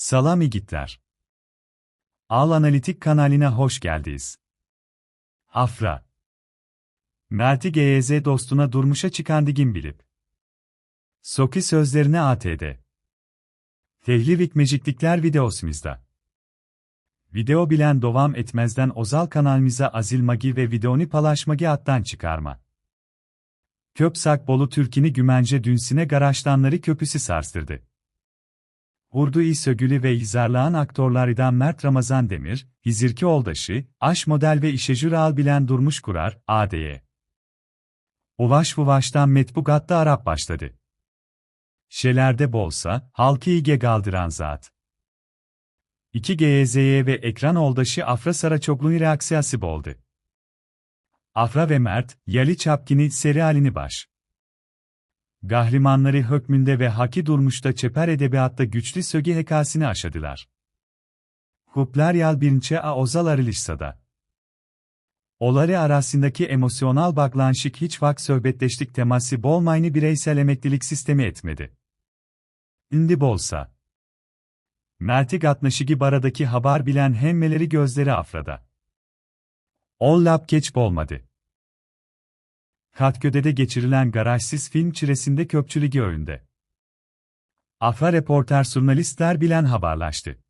Salam igitler. Al Analitik kanalına hoş geldiniz. Afra. Mert'i GYZ dostuna durmuşa çıkan digin bilip. Soki sözlerine ATD. Tehlivik meciklikler videosumuzda. Video bilen devam etmezden Ozal kanalımıza azil magi ve videonu paylaşmagi attan çıkarma. Köpsak Bolu Türkini Gümence dünsine garaştanları köpüsü sarstırdı. Urdu İsögülü ve izarlağın aktorlarından Mert Ramazan Demir, Hizirki Oldaşı, Aş Model ve İşejür Al Bilen Durmuş Kurar, AD'ye. Uvaş Vuvaş'tan Metbugat'ta Arap başladı. Şelerde bolsa, halkı ige galdıran zat. 2 GYZ'ye ve ekran oldaşı Afra Saraçoglu'nun reaksiyası boldu. Afra ve Mert, Yali Çapkini seri halini baş. Gahrimanları hükmünde ve haki durmuşta çeper edebiyatta güçlü sögi hekasini aşadılar. Huplar yal birinçe a ozal arılışsada. Oları arasındaki emosyonal bağlanışık hiç vak söhbetleştik teması bolmayını bireysel emeklilik sistemi etmedi. İndi bolsa. Merti gatnaşıgi baradaki haber bilen hemmeleri gözleri afrada. Ol lap geç bolmadı. Katköde'de geçirilen garajsız film çiresinde köpçülügi önünde. Afra reporter jurnalistler bilen haberlaştı.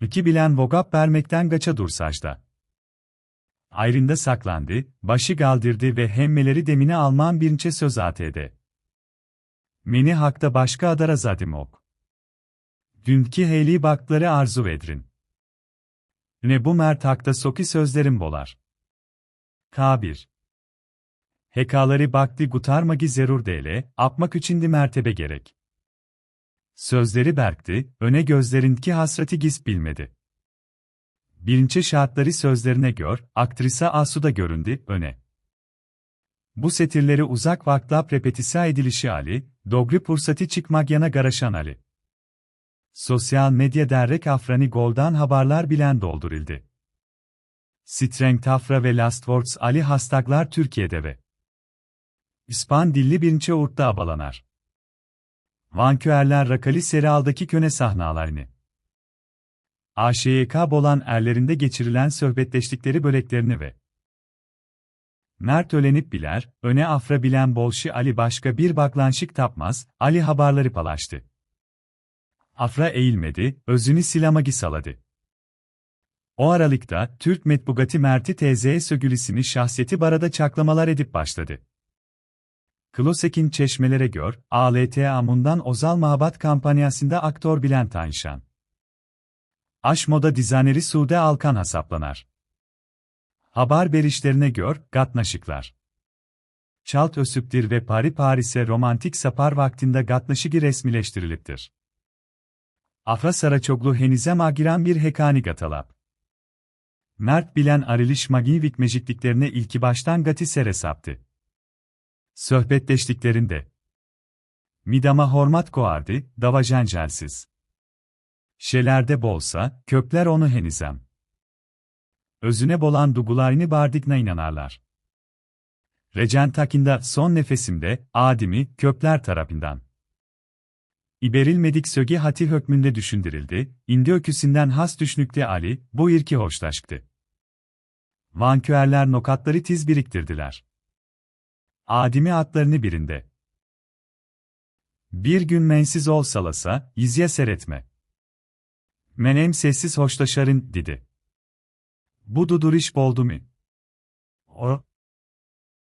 İki bilen vogap vermekten gaça dursajda. Ayrında saklandı, başı galdırdı ve hemmeleri demine Alman birinçe söz atedi. Meni hakta başka adara zadim ok. Dünkü heyli bakları arzu edrin. Ne bu mert hakta soki sözlerim bolar. K1 Hekaları bakti gutarmagi zerur dele, apmak içindi mertebe gerek. Sözleri berkti, öne gözlerinki hasreti giz bilmedi. Birinci şartları sözlerine gör, aktrisa asuda göründü, öne. Bu setirleri uzak vaklap repetisa edilişi Ali, dogri pursati çıkmak yana garaşan Ali. Sosyal medya derrek afrani goldan haberler bilen doldurildi. Strength Tafra ve Last Words Ali hashtaglar Türkiye'de ve İspan dilli birinci urtta abalanar. Vanküerler rakali serialdaki köne sahnalarını. AŞYK bolan erlerinde geçirilen sohbetleştikleri böleklerini ve Mert ölenip biler, öne afra bilen bolşi Ali başka bir baklanşık tapmaz, Ali haberleri palaştı. Afra eğilmedi, özünü silamagi saladı. O aralıkta, Türk Metbugati Mert'i teyzeye sögülisini şahsiyeti barada çaklamalar edip başladı. Klosek'in çeşmelere gör, ALT Amundan Ozal Mahabat kampanyasında aktör Bülent Ayşan. Aş moda dizayneri Sude Alkan hesaplanar. Haber berişlerine gör, gatnaşıklar. Çalt Ösüptir ve Pari Paris'e romantik sapar vaktinde gatnaşıgi resmileştiriliptir. Afra Saraçoglu henize magiran bir hekani gatalap. Mert bilen ariliş magivik mecikliklerine ilki baştan gati seresaptı. Söhbetleştiklerinde. Midama hormat koardı, davajencelsiz. Şelerde bolsa, köpler onu henizem. Özüne bolan dugularını bardikna inanarlar. Recentakinda son nefesimde, adimi, köpler tarafından. İberilmedik söge hati hükmünde düşündürüldü, indi öküsünden has düşnükte Ali, bu irki hoşlaştı. Vanküerler nokatları tiz biriktirdiler. Adimi atlarını birinde. Bir gün mensiz ol salasa, seretme. Menem sessiz hoşlaşarın, dedi. Bu duduriş boldu mu? O,